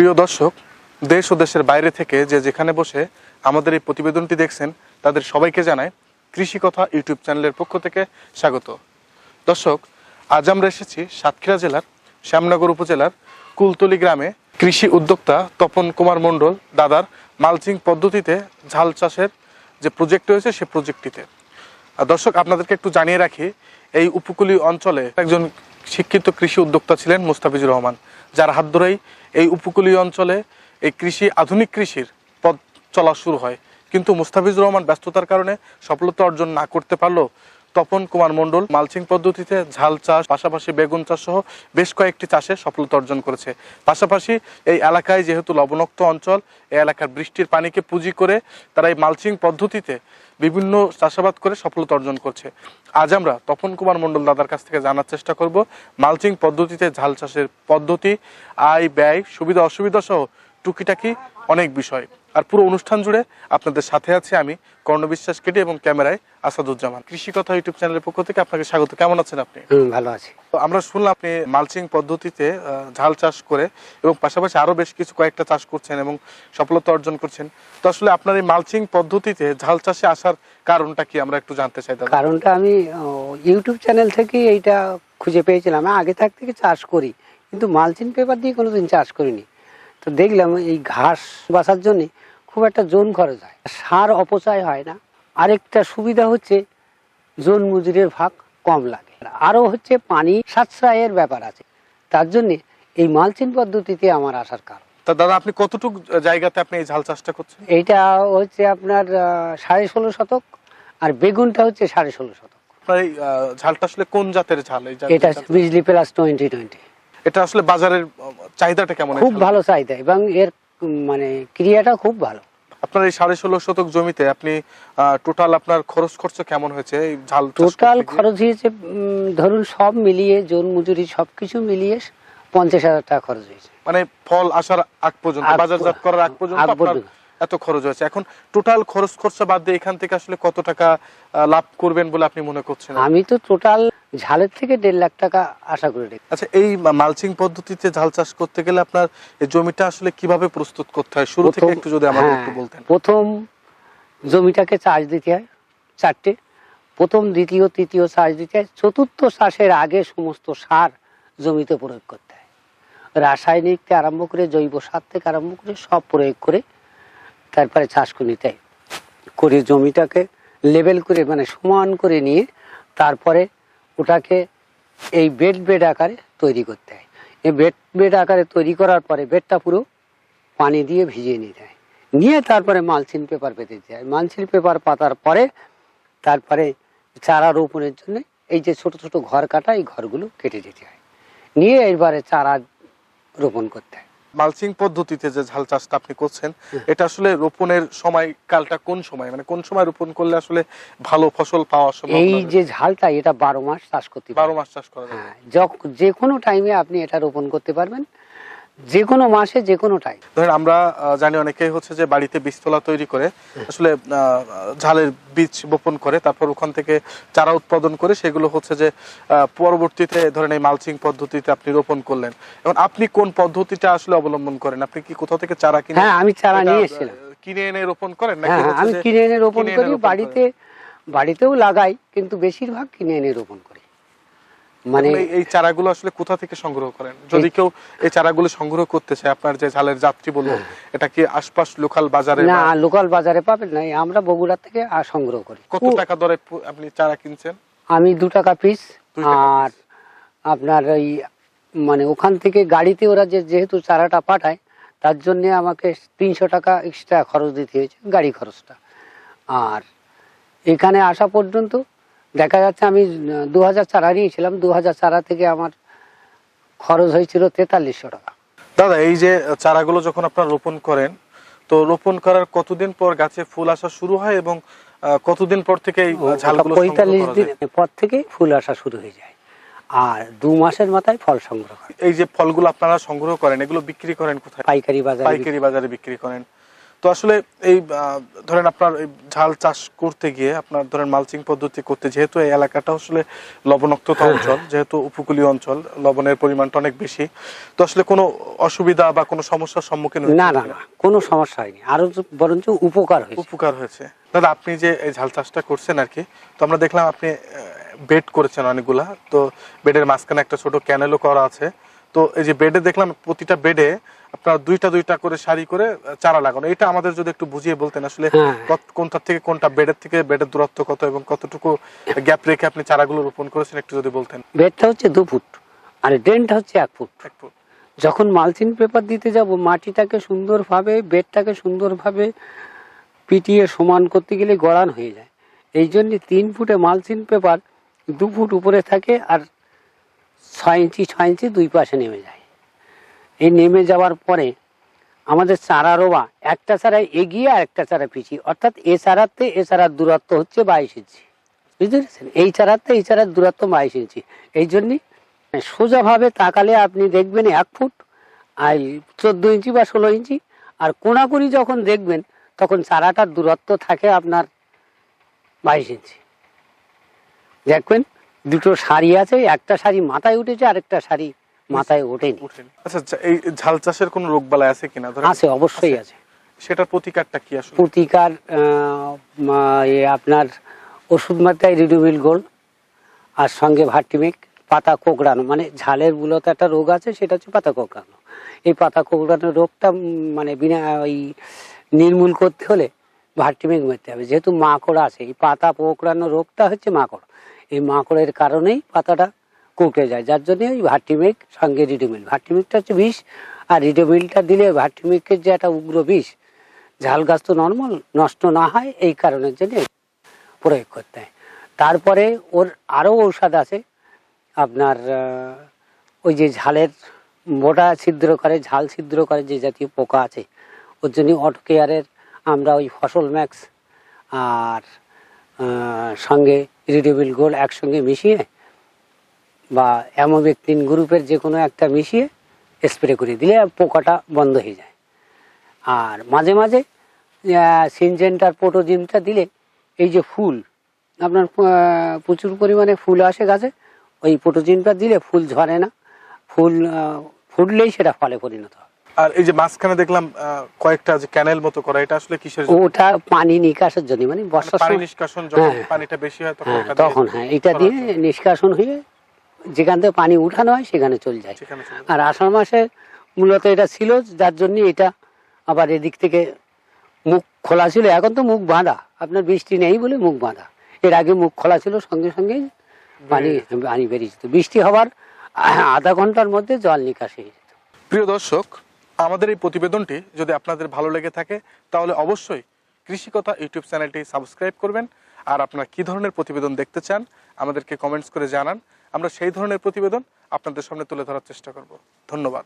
প্রিয় দর্শক, দেশ ও দেশের বাইরে থেকে যে যেখানে বসে আমাদের এই প্রতিবেদনটি দেখছেন, তাদের সবাইকে জানায় কৃষি কথা ইউটিউব চ্যানেলের পক্ষ থেকে স্বাগত। দর্শক, আজ আমরা এসেছি সাতক্ষীরা জেলার শ্যামনগর উপজেলার কুলতলি গ্রামে কৃষি উদ্যোক্তা তপন কুমার মণ্ডল দাদার মালচিং পদ্ধতিতে ঝাল চাষের যে প্রজেক্ট রয়েছে, সে প্রজেক্টটিতে দর্শক, আপনাদেরকে একটু জানিয়ে রাখি, এই উপকূলীয় অঞ্চলে একজন শিক্ষিত কৃষি উদ্যোক্তা ছিলেন মুস্তাফিজুর রহমান, যার হাত ধরেই এই উপকূলীয় অঞ্চলে এই কৃষি, আধুনিক কৃষির পথ চলা শুরু হয়। কিন্তু মুস্তাফিজুর রহমান ব্যস্ততার কারণে সফলতা অর্জন না করতে পারলেও তপন কুমার মণ্ডল মালচিং পদ্ধতিতে ঝাল চাষ, পাশাপাশি বেগুন চাষ সহ বেশ কয়েকটি চাষে সফলতা অর্জন করেছে। পাশাপাশি এই এলাকায় যেহেতু লবণাক্ত অঞ্চল, এই এলাকার বৃষ্টির পানিকে পুঁজি করে তারা এই মালচিং পদ্ধতিতে বিভিন্ন চাষাবাদ করে সফলতা অর্জন করছে। আজ আমরা তপন কুমার মণ্ডল দাদার কাছ থেকে জানার চেষ্টা করব, মালচিং পদ্ধতিতে ঝাল চাষের পদ্ধতি, আয় ব্যয় সুবিধা অসুবিধা সহ টুকিটাকি অনেক বিষয়। আর পুরো অনুষ্ঠান জুড়ে আপনাদের সাথে আছে আমি কর্ণ বিশ্বাস কেটে এবং ক্যামেরায় আসাদুজ্জামান। কৃষি কথা ইউটিউব চ্যানেলের পক্ষ থেকে আপনাকে স্বাগত। কেমন আছেন আপনি? ভালো আছি। তো আমরা শুনলাম আপনি মালচিং পদ্ধতিতে ঝাল চাষ করে এবং পাশাপাশি আরও বেশ কিছু কয়েকটা চাষ করছেন এবং সফলতা অর্জন করছেন। তো আসলে আপনার এই মালচিং পদ্ধতিতে ঝাল চাষে আসার কারণটা কি আমরা একটু জানতে চাই কারণটা আমি ইউটিউব চ্যানেল থেকে এইটা খুঁজে পেয়েছিলাম। আগে থাক থেকে চাষ করি কিন্তু মালচিং পেপার দিয়ে কোনোদিন চাষ করিনি। তো দেখলাম এই ঘাস বাসার জন্য খুব একটা জোন খরচ হয়। সার অপচয় হয় না। আরেকটা সুবিধা হচ্ছে জোন মজুরের ভাগ কম লাগে। আরও হচ্ছে পানি সাশ্রয়ের ব্যাপার আছে। তার জন্যে এই মালচিন পদ্ধতিতে আমার আসার কারণ। তা দাদা আপনি কতটুকু জায়গাতে আপনি এই ঝাল চাষটা করছেন? এইটা হচ্ছে আপনার সাড়ে ষোলো শতক আর বেগুনটা হচ্ছে সাড়ে ষোলো শতক। আপনার এই আহ, ঝালটা আসলে কোন জাতের ঝাল? এটা? Bijli plus twenty twenty. এটা আসলে বাজারের চাহিদাটা কেমন খুব ভালো চাহিদা এবং এর মানে ক্রিয়াটা খুব ভালো। আপনার এই সাড়ে ষোলো শতক জমিতে আপনি টোটাল আপনার খরচ খরচ কেমন হয়েছে? এই ঝাল টোটাল খরচ হয়েছে ধরুন সব মিলিয়ে জোন মজুরি সবকিছু মিলিয়ে পঞ্চাশ হাজার টাকা খরচ হয়েছে। মানে ফল আসার আগ পর্যন্ত বাজারজাত করার আগ পর্যন্ত আপনার এত খরচ হয়েছে। এখন টোটাল খরচ খরচা বাদ দিয়ে এখান থেকে আসলে কত টাকা লাভ করবেন বলে আপনি মনে করছেন? আমি তো টোটাল ঝালের থেকে দেড় লাখ টাকা আশা করে রেখেছি। আচ্ছা এই মালচিং পদ্ধতিতে ঝাল চাষ করতে গেলে আপনার এই জমিটা আসলে কীভাবে প্রস্তুত করতে হয়? শুরু থেকে একটু যদি আমাদের হ্যাঁ, একটু বলতেন। প্রথম জমিটাকে চাষ দিতে হয় চারটে। প্রথম দ্বিতীয় তৃতীয় চাষ দিতে হয়। চতুর্থ চাষের আগে সমস্ত সার জমিতে প্রয়োগ করতে হয়। রাসায়নিক থেকে আরম্ভ করে জৈব সার থেকে আরম্ভ করে সব প্রয়োগ করে তারপরে চাষ করে নিতে হয়। করে জমিটাকে লেবেল করে মানে সমান করে নিয়ে তারপরে ওটাকে এই বেড বেড আকারে তৈরি করতে হয়। এই বেড বেড আকারে তৈরি করার পরে বেডটা পুরো পানি দিয়ে ভিজিয়ে নিতে হয়। নিয়ে তারপরে মালচিন পেপার পেতে দিতে হয়। মালচিন পেপার পাতার পরে তারপরে চারা রোপণের জন্য এই যে ছোট ছোট ঘর কাটা, এই ঘরগুলো কেটে দিতে হয়। নিয়ে এবারে চারা রোপণ করতে হয়। মালচিং পদ্ধতিতে যে ঝাল চাষটা আপনি করছেন এটা আসলে রোপণের সময় কালটা কোন সময়? মানে কোন সময় রোপণ করলে আসলে ভালো ফসল পাওয়া সম্ভব এই যে ঝালটা এটা বারো মাস চাষ করতে বারো মাস চাষ করা যাবে। হ্যাঁ যে কোনো টাইমে আপনি এটা রোপণ করতে পারবেন। যে কোনো মাসে যে কোনো টাইম ধরেন আমরা জানি অনেকেই হচ্ছে যে বাড়িতে বীজতলা তৈরি করে আসলে ঝালের বীজ বপন করে তারপর ওখান থেকে চারা উৎপাদন করে সেগুলো হচ্ছে যে পরবর্তীতে ধরেন এই মালচিং পদ্ধতিতে আপনি রোপণ করলেন। এখন আপনি কোন পদ্ধতিটা আসলে অবলম্বন করেন? আপনি কি কোথাও থেকে চারা কিনে হ্যাঁ আমি চারা নিয়ে এসেছিলাম। কিনে এনে রোপণ করেন নাকি হ্যাঁ হ্যাঁ, আমি কিনে এনে রোপণ করি বাড়িতে বাড়িতেও লাগাই কিন্তু বেশিরভাগ কিনে এনে রোপণ করি। মানে এই- চারাগুলো আসলে কোথা থেকে সংগ্রহ করেন? যদি কেউ এই চারাগুলো সংগ্রহ করতে চায় আপনার যে ঝালের যাত্রী বলব এটা কি আশপাশ লোকাল বাজারে হ্যাঁ। না লোকাল বাজারে পাবেন না আমরা বগুড়া থেকে সংগ্রহ করি। কত টাকা দরে আপনি চারা কিনছেন? আমি দু টাকা পিস আর আপনার ওই মানে ওখান থেকে গাড়িতে ওরা যে যেহেতু চারাটা পাঠায় তার জন্য আমাকে তিনশো টাকা এক্সট্রা খরচ দিতে হয়েছে গাড়ি খরচটা। আর এখানে আসা পর্যন্ত দেখা যাচ্ছে আমি দু হাজার চারা নিয়েছিলাম। দু হাজার চারা থেকে আমার খরচ হয়েছিল তেতাল্লিশশো টাকা। দাদা এই যে চারাগুলো যখন আপনারা রোপণ করেন তো রোপণ করার কতদিন পর গাছে ফুল আসা শুরু হয় এবং কতদিন পর থেকে পঁয়তাল্লিশ দিন পর থেকেই ফুল আসা শুরু হয়ে যায়। আর দু মাসের মাথায় ফল সংগ্রহ এই যে ফলগুলো আপনারা সংগ্রহ করেন এগুলো বিক্রি করেন কোথায়? পাইকারি বাজারে পাইকারি বাজারে বিক্রি করেন। তো আসলে এই ধরেন আপনার এই ঝাল চাষ করতে গিয়ে আপনার ধরেন মালচিং পদ্ধতি করতে যেহেতু এই এলাকাটা আসলে লবণাক্ততা অঞ্চল যেহেতু উপকূলীয় অঞ্চল লবণের পরিমাণটা অনেক বেশি। তো আসলে কোনো অসুবিধা বা কোনো সমস্যার সম্মুখীন না না না কোনো সমস্যা হয়নি। আরও বরঞ্চ উপকার হয়েছে। উপকার হয়েছে। দাদা আপনি যে এই ঝাল চাষটা করছেন আর কি তো আমরা দেখলাম আপনি বেড করেছেন অনেকগুলা। তো বেডের মাঝখানে একটা ছোট ক্যানেলও করা আছে। তো এই যে বেডে দেখলাম প্রতিটা বেডে আপনার দুইটা দুইটা করে সারি করে চারা লাগানো এটা আমাদের যদি একটু বুঝিয়ে বলতেন আসলে হ্যাঁ। কোনটা থেকে কোনটা বেডের থেকে বেডের দূরত্ব কত এবং কতটুকু গ্যাপ রেখে আপনি চারাগুলো রোপণ করেছেন একটু যদি বলতেন বেডটা হচ্ছে দু ফুট আর ড্রেনটা হচ্ছে এক ফুট এক ফুট। যখন মালচিং পেপার দিতে যাব মাটিটাকে সুন্দরভাবে বেডটাকে সুন্দরভাবে পিটিয়ে সমান করতে গেলে গড়ান হয়ে যায় এই জন্য তিন ফুটে মালচিং পেপার দু ফুট উপরে থাকে আর ছয় ছয় ইঞ্চি দুই পাশে নেমে যায়। এই নেমে যাওয়ার পরে আমাদের চারা রোবা একটা চারা এগিয়ে আর একটা চারা পিছিয়ে। অর্থাৎ এ চারাতে, এ চারার দূরত্ব হচ্ছে বাইশ ইঞ্চি। বুঝতে পেরেছেন? এই চারাতে, এই চারার দূরত্ব বাইশ ইঞ্চি। এই জন্যই সোজাভাবে তাকালে আপনি দেখবেন এক ফুট, আর চোদ্দ ইঞ্চি বা ষোলো ইঞ্চি। আর কোনাকুনি যখন দেখবেন, তখন চারাটার দূরত্ব থাকে আপনার বাইশ ইঞ্চি। দেখবেন? দুটো শাড়ি আছে একটা শাড়ি মাথায় উঠেছে আরেকটা শাড়ি মাথায় ওঠেনি। উঠেনি। আচ্ছা এই ঝাল চাষের কোনো রোগ বালাই আছে কিনা? আছে অবশ্যই আছে। সেটার প্রতিকারটা কি আসলে? প্রতিকার আপনার ওষুধ মাত্রায় রিডুমিল গোল্ড আর সঙ্গে ভার্টিমিক পাতা কোকড়ানো মানে ঝালের মূলত একটা রোগ আছে সেটা হচ্ছে পাতা কোকড়ানো। এই পাতা কোকড়ানো রোগটা মানে বিনা ওই নির্মূল করতে হলে ভার্টিমিক মারতে হবে। যেহেতু মাকড় আছে এই পাতা কোকড়ানো রোগটা হচ্ছে মাকড়। এই মাকড়ের কারণেই পাতাটা কুকড়ে যায়। যার জন্য ওই ভার্টিমিক সঙ্গে রিডোমিল। ভার্টিমিকটা হচ্ছে বিষ, আর রিডোমিলটা দিলে ভার্টিমিকের যে একটা উগ্র বিষ, ঝাল গাছ তো নর্মাল, নষ্ট না হয়, এই কারণের জন্য প্রয়োগ করতে হয়। তারপরে ওর আরও ঔষধ আছে, আপনার ওই যে ঝালের মোটা ছিদ্র করে, ঝাল ছিদ্র করে যে জাতীয় পোকা আছে, ওর জন্য অটো কেয়ারের আমরা ওই ফসল ম্যাক্স আর সঙ্গে রিডিবিল গোল একসঙ্গে মিশিয়ে বা অ্যামোবিক তিন গ্রুপের যে কোনো একটা মিশিয়ে স্প্রে করে দিলে পোকাটা বন্ধ হয়ে যায়। আর মাঝে মাঝে সিনজেন্টার পোটোজিনটা দিলে এই যে ফুল, আপনার প্রচুর পরিমাণে ফুল আসে গাছে, ওই পোটোজিনটা দিলে ফুল ঝরে না, ফুল ফুটলেই সেটা ফলে পরিণত হয়। আর এই যে মাঝখানে দেখলাম কয়েকটা যে ক্যানেল মতো করা এটা আসলে কিসের জন্য? ওটা পানি নিকাশের জন্য মানে মানে বর্ষার পানি নিষ্কাশন যখন হ্যাঁ। পানিটা বেশি হয় তখন হ্যাঁ তখন হ্যাঁ এটা দিয়ে নিষ্কাশন হয়ে যেখান থেকে পানি উঠানো হয় সেখানে চলে যায়। সেখানে চলে যায়। আর আষাঢ় মাসে মূলত এটা ছিল যার জন্য এটা আবার এদিক থেকে মুখ খোলা ছিল। এখন তো মুখ বাঁধা। আপনার বৃষ্টি নেই বলে মুখ বাঁধা। এর আগে মুখ খোলা ছিল সঙ্গে সঙ্গে পানি পানি বেরিয়ে যেত। বৃষ্টি হওয়ার আধা ঘণ্টার মধ্যে জল নিকাশ হয়ে যেত। প্রিয় দর্শক আমাদের এই প্রতিবেদনটি যদি আপনাদের ভালো লেগে থাকে, তাহলে অবশ্যই কৃষিকথা ইউটিউব চ্যানেলটি সাবস্ক্রাইব করবেন। আর আপনারা কী ধরনের প্রতিবেদন দেখতে চান, আমাদেরকে কমেন্টস করে জানান। আমরা সেই ধরনের প্রতিবেদন আপনাদের সামনে তুলে ধরার চেষ্টা করব। ধন্যবাদ।